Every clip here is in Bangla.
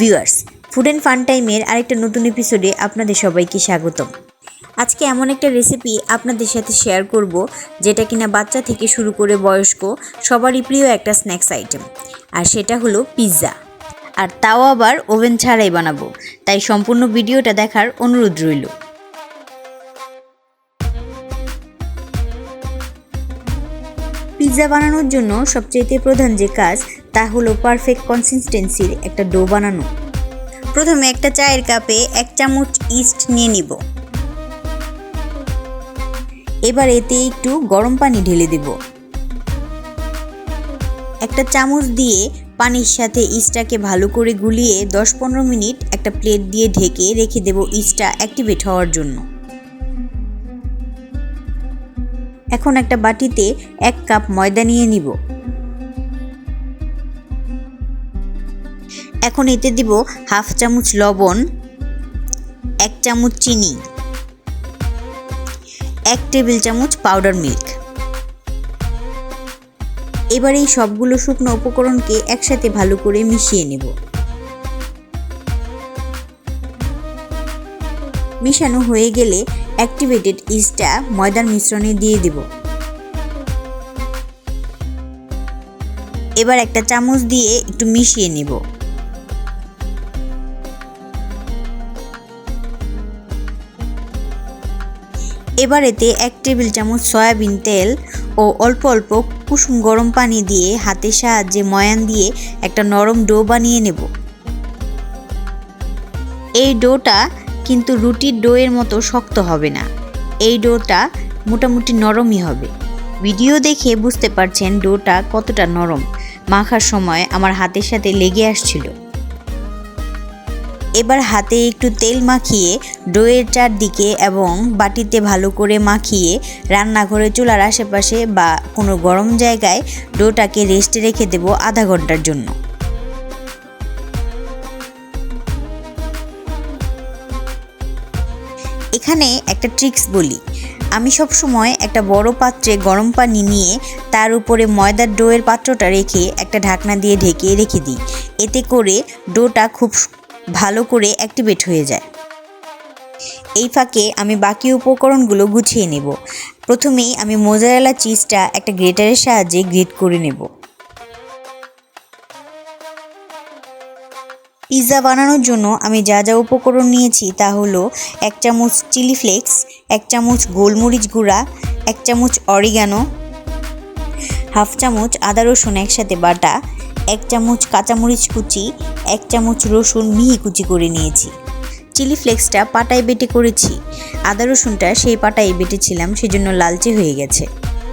ভিউয়ার্স ফুড অ্যান্ড ফান টাইমের আরেকটা নতুন এপিসোডে আপনাদের সবাইকে স্বাগতম। আজকে এমন একটা রেসিপি আপনাদের সাথে শেয়ার করব, যেটা কিনা বাচ্চা থেকে শুরু করে বয়স্ক সবারই প্রিয় একটা স্ন্যাক্স আইটেম আর সেটা হলো পিৎজা আর তাও আবার ওভেন ছাড়াই বানাবো, তাই সম্পূর্ণ ভিডিওটা দেখার অনুরোধ রইল। পিৎজা বানানোর জন্য সবচেয়ে প্রধান যে কাজ, তা হলো পারফেক্ট কনসিস্টেন্সির একটা ডো বানানো। প্রথমে একটা চায়ের কাপে এক চামচ ইস্ট নিয়ে নিব। এবার এতে একটু গরম পানি ঢেলে দেব। একটা চামচ দিয়ে পানির সাথে ইস্টটাকে ভালো করে গুলিয়ে দশ পনেরো মিনিট একটা প্লেট দিয়ে ঢেকে রেখে দেব ইস্টটা অ্যাক্টিভেট হওয়ার জন্য। এখন একটা বাটিতে এক কাপ ময়দা নিয়ে নিব। এখন এতে দিব হাফ চামচ লবণ, এক চামচ চিনি, এক টেবিল চামচ পাউডার মিল্ক। এবার এই সবগুলো শুকনো উপকরণকে একসাথে ভালো করে মিশিয়ে নেব। মিশানো হয়ে গেলে অ্যাক্টিভেটেড ইস্টটা ময়দার মিশ্রণে দিয়ে দেব। এবার একটা চামচ দিয়ে একটু মিশিয়ে নেব। এবার এতে এক টেবিল চামচ সয়াবিন তেল ও অল্প অল্প কুসুম গরম পানি দিয়ে হাতের সাহায্যে ময়ান দিয়ে একটা নরম ডো বানিয়ে নেব। এই ডোটা কিন্তু রুটির ডোয়ের মতো শক্ত হবে না। এই ডোটা মোটামুটি নরমই হবে। ভিডিও দেখে বুঝতে পারছেন ডোটা কতটা নরম। মাখার সময় আমার হাতের সাথে লেগে আসছিল। এবার হাতে একটু তেল মাখিয়ে ডোয়ের চারদিকে এবং বাটিতে ভালো করে মাখিয়ে রান্নাঘরে, চুলার আশেপাশে বা কোনো গরম জায়গায় ডোটাকে রেস্টে রেখে দেব আধা ঘণ্টার জন্য। এখানে একটা ট্রিক্স বলি। আমি সব সময় একটা বড় পাত্রে গরম পানি নিয়ে তার উপরে ময়দার ডোয়ের পাত্রটা রেখে একটা ঢাকনা দিয়ে ঢেকে রেখে দিই। এতে করে ডোটা খুব ভালো করে অ্যাক্টিভেট হয়ে যায়। এই ফাঁকে আমি বাকি উপকরণগুলো গুছিয়ে নেব। প্রথমেই আমি মোজারেলা চিজটা একটা গ্রেটারের সাহায্যে গ্রেট করে নেব। পিৎজা বানানোর জন্য আমি যা যা উপকরণ নিয়েছি তা হলো এক চামচ চিলি ফ্লেক্স, এক চামচ গোলমরিচ গুঁড়া, এক চামচ অরিগানো, হাফ চামচ আদা রসুন একসাথে বাটা, এক চামচ কাঁচামরিচ কুচি, এক চামচ রসুন মিহি কুচি করে নিয়েছি। চিলি ফ্লেক্সটা পাটায় বেটে করেছি। আদা রসুনটা সেই পাটায় বেটেছিলাম, সেজন্য লালচে হয়ে গেছে।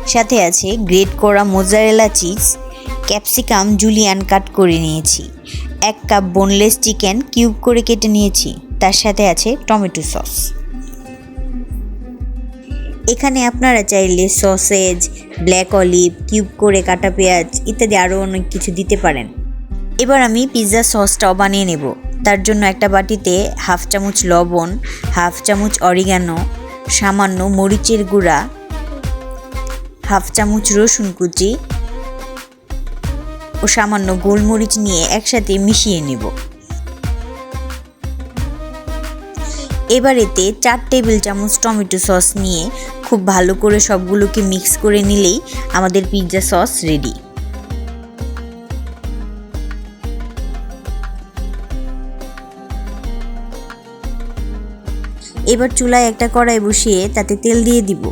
সাথে আছে গ্রেট করা mozzarella cheese, capsicum, julienne cut করে নিয়েছি। এক কাপ বোনলেস চিকেন কিউব করে কেটে নিয়েছি। তার সাথে আছে টমেটো সস এখানে আপনারা চাইলে সসেজ ব্ল্যাক অলিভ কিউব করে কাটা পেঁয়াজ ইত্যাদি আরও অনেক কিছু দিতে পারেন। এবার আমি পিৎজা সসটাও বানিয়ে নেব। তার জন্য একটা বাটিতে হাফ চামচ লবণ হাফ চামচ অরিগানো সামান্য মরিচের গুঁড়া হাফ চামচ রসুন কুচি ও সামান্য গোলমরিচ নিয়ে একসাথে মিশিয়ে নেব। এবার এতে চার টেবিল চামচ টমেটো সস নিয়ে খুব ভালো করে সবগুলোকে মিক্স করে নিলেই আমাদের পিৎজা সস রেডি। এবার চুলায় একটা কড়াই বসিয়ে তাতে তেল দিয়ে দিব।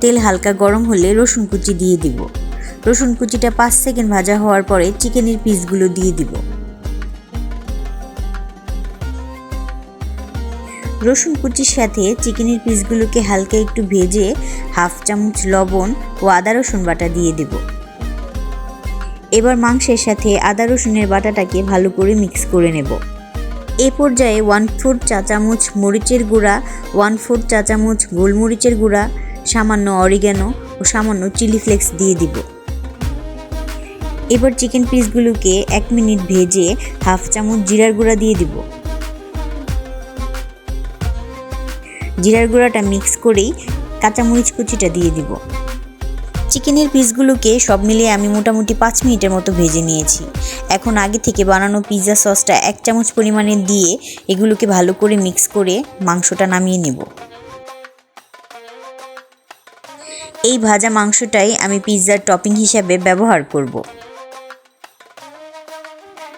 তেল হালকা গরম হলে রসুন কুচি দিয়ে দিব। রসুন কুচিটা পাঁচ সেকেন্ড ভাজা হওয়ার পরে চিকেনের পিসগুলো দিয়ে দিব। রসুন কুচির সাথে চিকেনের পিসগুলোকে হালকা একটু ভেজে হাফ চামচ লবণ ও আদা রসুন বাটা দিয়ে দেব। এবার মাংসের সাথে আদা রসুনের বাটাটাকে ভালো করে মিক্স করে নেব। এ পর্যায়ে ওয়ান ফোর চা চামচ মরিচের গুঁড়া, ওয়ান ফোর চা চামচ গোলমরিচের গুঁড়া, সামান্য অরিগ্যানো ও সামান্য চিলি ফ্লেক্স দিয়ে দিব। এবার চিকেন পিসগুলোকে এক মিনিট ভেজে হাফ চামচ জিরার গুঁড়া দিয়ে দিব। জিরার গুঁড়াটা মিক্স করেই কাঁচামরিচ কুচিটা দিয়ে দিব। চিকেনের পিসগুলোকে সব মিলিয়ে আমি মোটামুটি পাঁচ মিনিটের মতো ভেজে নিয়েছি। এখন আগে থেকে বানানো পিৎজা সসটা এক চামচ পরিমাণে দিয়ে এগুলোকে ভালো করে মিক্স করে মাংসটা নামিয়ে নেব। এই ভাজা মাংসটাই আমি পিৎজার টপিং হিসাবে ব্যবহার করব।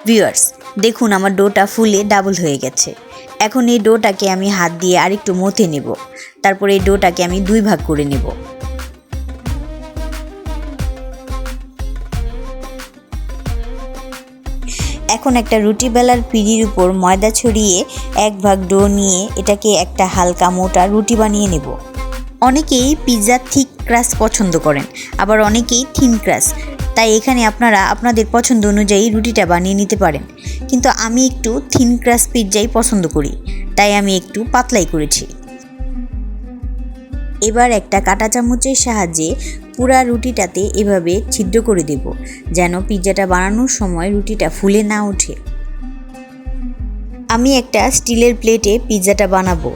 ভিউয়ার্স দেখুন আমার ডোটা ফুলে ডাবল হয়ে গেছে। এখন এই ডোটাকে আমি হাত দিয়ে আরেকটু মথে নেব। তারপর এই ডোটাকে আমি দুই ভাগ করে নেব। এখন একটা রুটি বেলার পিড়ির উপর ময়দা ছড়িয়ে এক ভাগ ডো নিয়ে এটাকে একটা হালকা মোটা রুটি বানিয়ে নেব। অনেকেই পিৎজা থিক ক্রাস পছন্দ করেন, আবার অনেকেই থিন ক্রাস তাই এখানে আপনারা আপনাদের পছন্দ অনুযায়ী রুটিটা বানিয়ে নিতে পারেন। কিন্তু আমি একটু থিন ক্রাস পিৎজাই পছন্দ করি, তাই আমি একটু পাতলাই করেছি। এবার একটা কাঁটা চামচের সাহায্যে পুরা রুটিটাতে এভাবে ছিদ্র করে দেব, যেন পিৎজাটা বানানোর সময় রুটিটা ফুলে না ওঠে। আমি একটা স্টিলের প্লেটে পিৎজাটা বানাবো।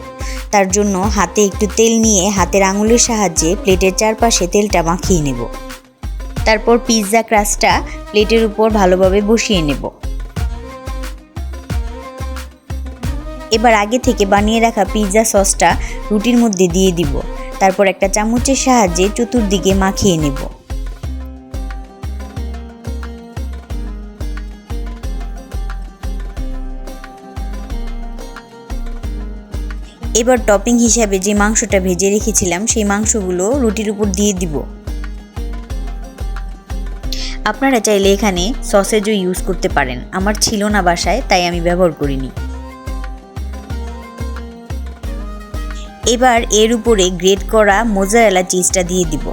তার জন্য হাতে একটু তেল নিয়ে হাতের আঙুলের সাহায্যে প্লেটের চারপাশে তেলটা মাখিয়ে নেব। তারপর পিৎজা ক্রাস্টটা প্লেটের উপর ভালোভাবে বসিয়ে নেব। এবার আগে থেকে বানিয়ে রাখা পিৎজা সসটা রুটির মধ্যে দিয়ে দিব। তারপর একটা চামচের সাহায্যে চতুর্দিকে মাখিয়ে নেব। এবার টপিং হিসাবে যে মাংসটা ভেজে রেখেছিলাম, সেই মাংসগুলো রুটির উপর দিয়ে দিব। আপনারা চাইলে এখানে সসেজও ইউজ করতে পারেন। আমার ছিল না বাসায়, তাই আমি ব্যবহার করিনি। এবার এর উপরে গ্রেট করা মোজারেলা চিজটা দিয়ে দিব।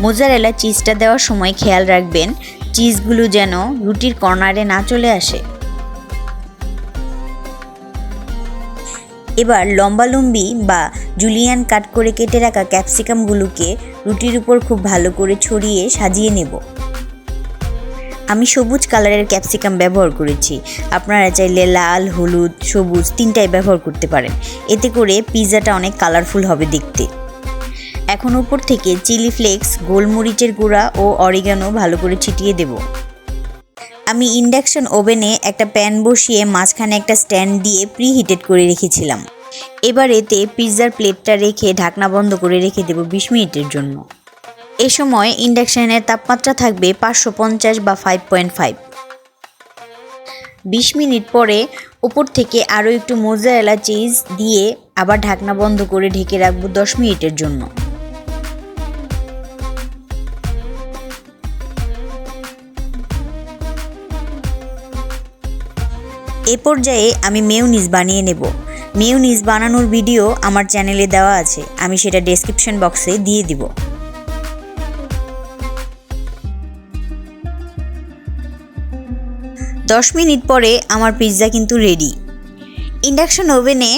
মোজারেলা চিজটা দেওয়ার সময় খেয়াল রাখবেন চিজগুলো যেন রুটির কর্নারে না চলে আসে। এবার লম্বালম্বি বা জুলিয়ান কাট করে কেটে রাখা ক্যাপসিকামগুলোকে রুটির উপর খুব ভালো করে ছড়িয়ে সাজিয়ে নেব। আমি সবুজ কালারের ক্যাপসিকাম ব্যবহার করেছি। আপনারা চাইলে লাল, হলুদ, সবুজ তিনটাই ব্যবহার করতে পারেন। এতে করে পিৎজাটা অনেক কালারফুল হবে দেখতে। এখন উপর থেকে চিলি ফ্লেক্স, গোলমরিচের গুঁড়া ও অরিগানো ভালো করে ছিটিয়ে দেব। আমি ইন্ডাকশন ওভেনে একটা প্যান বসিয়ে মাঝখানে একটা স্ট্যান্ড দিয়ে প্রি হিটেড করে রেখেছিলাম। এবার এতে পিৎজার প্লেটটা রেখে ঢাকনা বন্ধ করে রেখে দেব বিশ মিনিটের জন্য। এ সময় ইন্ডাকশানের তাপমাত্রা থাকবে পাঁচশো পঞ্চাশ বা ফাইভ পয়েন্ট ফাইভ। বিশ মিনিট পরে ওপর থেকে আরও একটু মোজারেলা চিজ দিয়ে আবার ঢাকনা বন্ধ করে ঢেকে রাখব দশ মিনিটের জন্য। এ পর্যায়ে আমি মেউনিজ বানিয়ে নেব। মেউনিজ বানানোর ভিডিও আমার চ্যানেলে দেওয়া আছে। আমি সেটা ডেসক্রিপশন বক্সে দিয়ে দিব। দশ মিনিট পরে আমার পিৎজা কিন্তু রেডি ইন্ডাকশন ওভেনে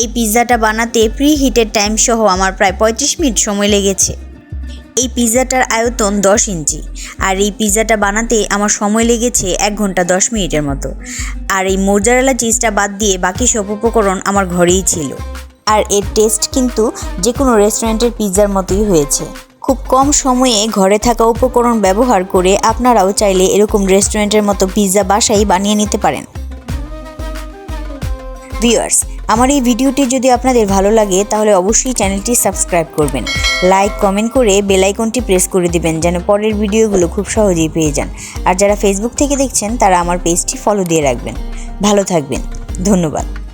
এই পিৎজাটা বানাতে প্রি হিটের টাইম সহ আমার প্রায় পঁয়ত্রিশ মিনিট সময় লেগেছে। এই পিৎজাটার আয়তন দশ ইঞ্চি। আর এই পিৎজাটা বানাতে আমার সময় লেগেছে এক ঘণ্টা দশ মিনিটের মতো। আর এই মোজারেলা চিজটা বাদ দিয়ে বাকি সব উপকরণ আমার ঘরেই ছিল। আর এর টেস্ট কিন্তু যে কোনো রেস্টুরেন্টের পিৎজার মতোই হয়েছে। খুব কম সময়ে ঘরে থাকা উপকরণ ব্যবহার করে আপনারাও চাইলে এরকম রেস্টুরেন্টের মতো পিৎজা বাসাই বানিয়ে নিতে পারেন। ভিউয়ার্স আমার এই ভিডিওটি যদি আপনাদের ভালো লাগে, তাহলে অবশ্যই চ্যানেলটি সাবস্ক্রাইব করবেন। লাইক, কমেন্ট করে বেল আইকনটি প্রেস করে দিবেন, যেন পরের ভিডিওগুলো খুব সহজেই পেয়ে যান। আর যারা ফেসবুক থেকে দেখছেন, তারা আমার পেজটি ফলো দিয়ে রাখবেন। ভালো থাকবেন। ধন্যবাদ।